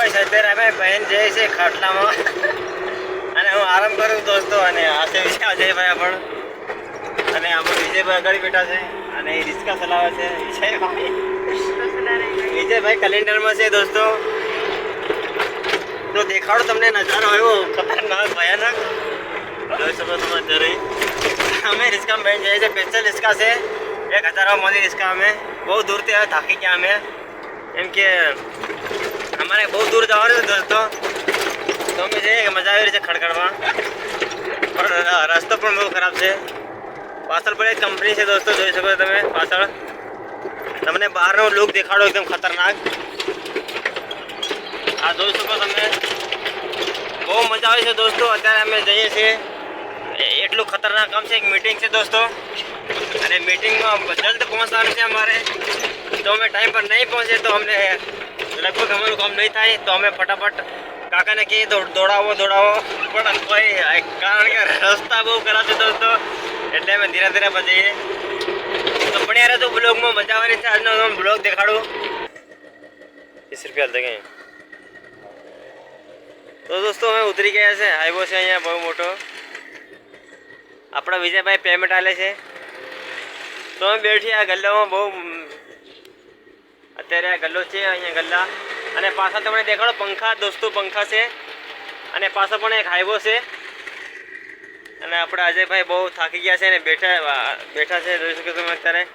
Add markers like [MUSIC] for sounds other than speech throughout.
અત્યારે અમે બહેન જઈએ છે ખાટલામાં. અને હું આરામ કરું દોસ્તો, અને હાથે વિશે અજયભાઈ પણ. અને આપણે વિજયભાઈ આગળ બેઠા છે, અને એ રિસ્કા ચલાવે છે, વિજયભાઈ. વિજયભાઈ કેલેન્ડરમાં છે દોસ્તો. તો દેખાડો તમને નજારો આવ્યો ખતરનાક, ભયાનક. જોઈ શકો તમે અમે રિસ્કામાં બેન જઈએ છીએ સ્પેશિયલ રિસ્કા છે. એક હજાર મળી રિસ્કા અમે. બહુ દૂરથી આવ્યા થાકી ગયા અમે. એમ કે અમારે બહુ દૂર જવાનું દોસ્તો. તો અમે જઈએ કે મજા આવી રહી છે ખડખડમાં. પણ રસ્તો પણ બહુ ખરાબ છે. પાછળ પણ એક કંપની છે દોસ્તો, જોઈ શકો તમે પાછળ. તમને બહારનો લુક દેખાડો એકદમ ખતરનાક. આ જોઈ શકો તમે. બહુ મજા આવે છે દોસ્તો, અત્યારે અમે જઈએ છીએ. એટલું ખતરનાક કામ છે, એક મીટિંગ છે દોસ્તો. અને મીટિંગમાં જલ્દ પહોંચવાનું છે અમારે. તો અમે ટાઈમ પર નહીં પહોંચે તો અમને લગભગ અમારું કામ નહીં થાય તો અમે ફટાફટ કાકાને કહીએ, દોડ, દોડાવો દોડાવો. પણ કોઈ કારણ કે રસ્તા બહુ ખરાબ છે દોસ્તો એટલે અમે ધીરે ધીરે બચીએ તો પણ યાર તો બ્લોગમાં મજા આવવાની છે. આજનો હું બ્લોગ દેખાડું. વીસ રૂપિયા ગઈ તો દોસ્તો, અમે ઉતરી ગયા છે. હાઈવો છે અહીંયા બહુ મોટો. આપણા વિજયભાઈ પેમેન્ટ આલે છે. તો અમે બેઠી આ ગલ્લામાં બહુ અત્યારે આ ગલ્લો છે, અહીંયા ગલ્લા. અને પાછળ તમને દેખાડો, પંખા, દોસ્તો પંખા છે. અને પાછળ પણ એક હાઈવો છે. અને આપણા અજયભાઈ બહુ થાકી ગયા છે અને બેઠા બેઠા છે, જોઈ શકો તમે અત્યારે.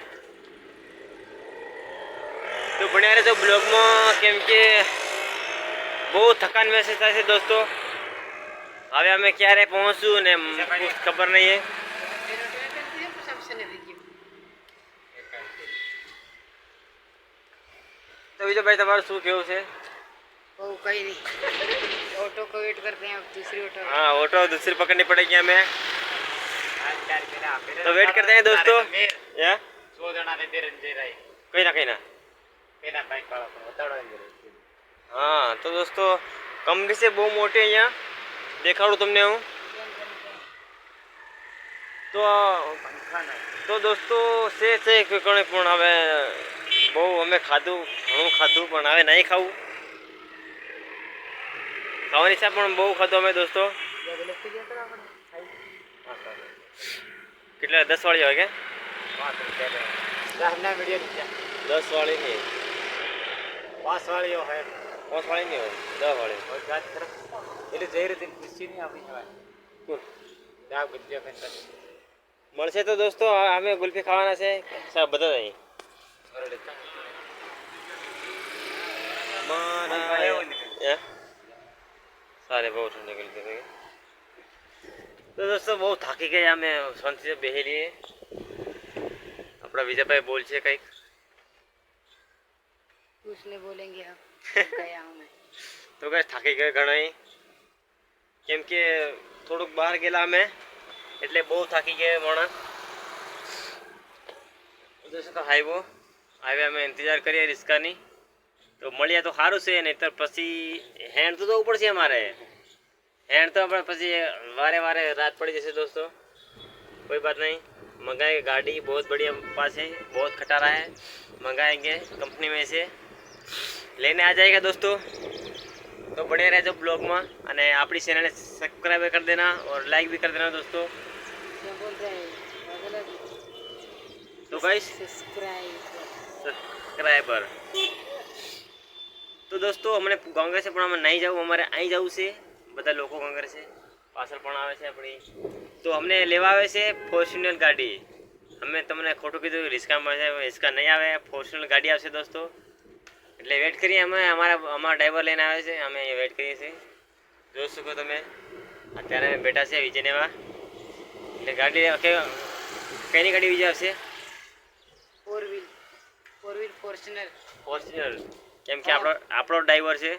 તો ભણ્યા રહેજો બ્લોગમાં, કેમ કે બહુ થકાન મહેસૂસ થાય છે દોસ્તો. હવે અમે ક્યારે પહોંચશું ને ખબર નહીં. તો બીજો ભાઈ તમારું શું કેવું છે वो कहीं नहीं ऑटो को वेट करते हैं अब दूसरी ऑटो हाँ ऑटो दूसरी पकड़नी पड़ेगी हमें तो वेट करते हैं दोस्तों या કઈ ના કઈ ના હા તો દોસ્તો કંપની છે બહુ મોટી અહીંયા દેખાડું તમને હું તો તો દોસ્તો છે છે કે કોણે પણ હવે બહુ અમે ખાધું ઘણું ખાધું પણ હવે નહીં ખાવું. ખાવાની ઈચ્છા પણ બહુ ખાધું અમે દોસ્તો. કેટલા? દસ વાળી હોય કે? દસ વાળી નહીં. પાંચ વાળીઓ હોય. પાંચ વાળી નહીં હોય દસ વાળી. એટલે જઈ રીતે ખુશી નહીં આપી જવાય કોણ? ત્યાં ગુજ્યા કરતા મળશે તો દોસ્તો આ અમે ગુલ્ફી ખાવાના છે. સાહેબ બધા જ અહીં. હે? સારે બહુ ઠંડી ગઈ હતી તો દોસ્તો બહુ થાકી ગયા અમે શાંતિથી બેસી લઈએ આપણા વિજયભાઈ બોલ છે કંઈક उसने बोलेंगे अब [LAUGHS] गया हूँ मैं તો કઈ થાકી ગયા ઘણા કેમ કે થોડુંક બહાર ગયેલા અમે એટલે બહુ થાકી ગયા માણસ જોશો તો હાઈવો હવે અમે ઇંતજાર કરીએ રિસ્કાની. તો મળીએ તો સારું છે નહીતર પછી હેન્ડ તો જવું પડશે અમારે. હેન્ડ તો આપણે પછી વારે વારે રાત પડી જશે દોસ્તો. કોઈ બાત નહીં. મંગાએ ગાડી બહુ बढ़िया પાસે બહુ बहुत खटारा है કંપની में से લઈને આ જાયગા દોસ્તો? તો બને રહેજો બ્લોગમાં. અને આપણી ચેનલને સબસ્ક્રાઈબ કરી દેના ઓર લાઈક ભી કરી દેના દોસ્તો. તો ગાઈસ સબસ્ક્રાઇબ સબસ્ક્રાઈબર તો દોસ્તો, અમને કોંગ્રેસે પણ અમે નહીં જવું, અમારે અહીં જવું છે. બધા લોકો કોંગ્રેસે પાછળ પણ આવે છે આપણી. તો અમને લેવા આવે છે ફોર્ચ્યુનર ગાડી. અમે તમને ખોટું કીધું રિસ્કા મળશે રિસ્કા નહીં આવે. ફોર્ચ્યુનર ગાડી આવશે દોસ્તો. એટલે વેટ કરીએ અમે, અમારા અમારા ડ્રાઈવર લઈને આવે છે, અમે અહીંયા વેટ કરીએ છીએ. જોઈ શકો તમે, અત્યારે અમે બેઠા છે વિજયનેવા. એટલે ગાડી કઈ ગાડી વિજય આવશે? ફોર ફોર્ચ્યુનર ફોર્ચ્યુનર કેમ કે આપણો આપણો ડ્રાઈવર છે.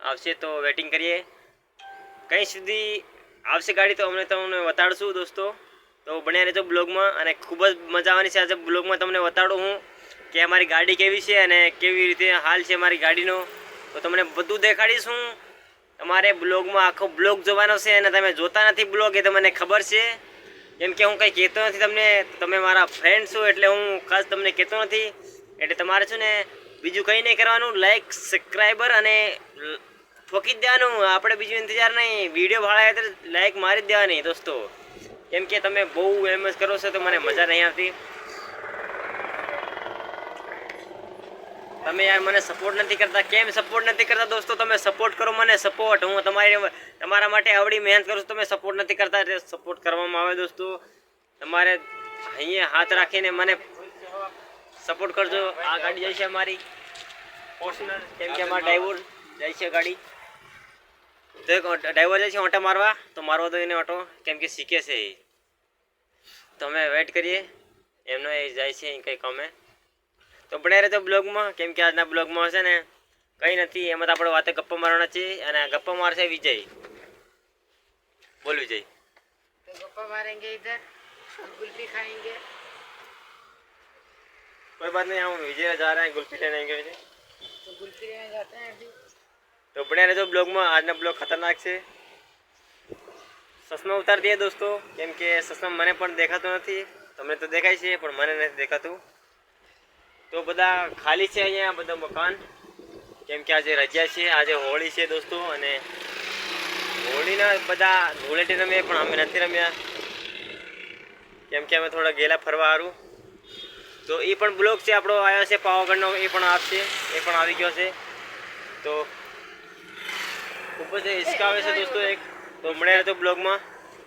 આવશે તો વેટિંગ કરીએ. કંઈ સુધી આવશે ગાડી તો અમને તમને બતાડશું દોસ્તો. તો બન્યા રહેજો બ્લોગમાં અને ખૂબ જ મજા આવવાની છે આજે બ્લોગમાં તમને બતાડું હું કે અમારી ગાડી કેવી છે અને કેવી રીતે હાલ છે અમારી ગાડીનો. તો તમને બધું દેખાડીશ. હું તમારે બ્લોગમાં આખો બ્લોગ જોવાનો છે અને તમે જોતા નથી બ્લોગ એ તમને ખબર છે. કેમ કે હું કંઈ કહેતો નથી તમને. તમે મારા ફ્રેન્ડ છો એટલે હું ખાસ તમને કહેતો નથી. એટલે તમારે છે ને બીજું કંઈ નહીં કરવાનું લાઈક સબસ્ક્રાઈબર અને ફોકી જ દેવાનું. આપણે બીજું ઇંતજાર નહીં. વીડિયો ભાડા તો લાઈક મારી જ દેવાની, દોસ્તો. કેમ કે તમે બહુ એમ જ કરો છો તો મને મજા નહીં આવતી. તમે યાર મને સપોર્ટ નથી કરતા. કેમ સપોર્ટ નથી કરતા, દોસ્તો? તમે સપોર્ટ કરો મને સપોર્ટ હું તમારી તમારા માટે આવડી મહેનત કરું છું, તમે સપોર્ટ નથી કરતા. સપોર્ટ કરવામાં આવે, દોસ્તો. તમારે અહીંયા હાથ રાખીને મને સપોર્ટ કરજો. આ ગાડી જાય છે અમારી. ફોર્ચ્યુનર કેમ કે અમારા ડ્રાઈવર જાય છે ગાડી. તો ડ્રાઈવર જાય છે ઓટો મારવા, તો મારવા તો એને ઓટો. કેમ કે શીખે છે એ. તો અમે વેઇટ કરીએ. એમનો એ જાય છે કંઈ કમે તો બને રહે તો બ્લોગમાં, કેમ કે આજના બ્લોગમાં હશે ને, કંઈ નથી. એમાં તો આપણે વાતે ગપ્પો મારવાના છે અને ગપ્પો મારશે વિજય. બોલ વિજય. તો મારેંગે ઇધર ગુલ્ફી ખાએંગે कोई बात नहीं हम विजय जा रहे हैं गुल्फी लेने आएंगे विजय तो कुल्फी लेने जाते हैं अभी તો બને રહેજો બ્લોગમાં આજના બ્લોગ ખતરનાક છે સસમા ઉતારી દઈએ દોસ્તો કેમ કે સસમા મને પણ દેખાતું નથી તમને તો દેખાય છે પણ મને નથી દેખાતું તો બધા ખાલી છે અહીંયા બધા મકાન કેમ કે આજે રજા છે આજે હોળી છે દોસ્તો અને હોળીના બધા ધૂળેટી રમીએ પણ અમે નથી રમ્યા કેમ કે અમે થોડા ગયેલા ફરવા સારું તો એ પણ બ્લોગ છે, આપણો આવ્યો છે, પાવાગઢનો, એ પણ આપશે એ પણ આવી ગયો છે. તો ખૂબ જ હિસકાવે છે, દોસ્તો, એક. તો મળ્યા તો બ્લોગમાં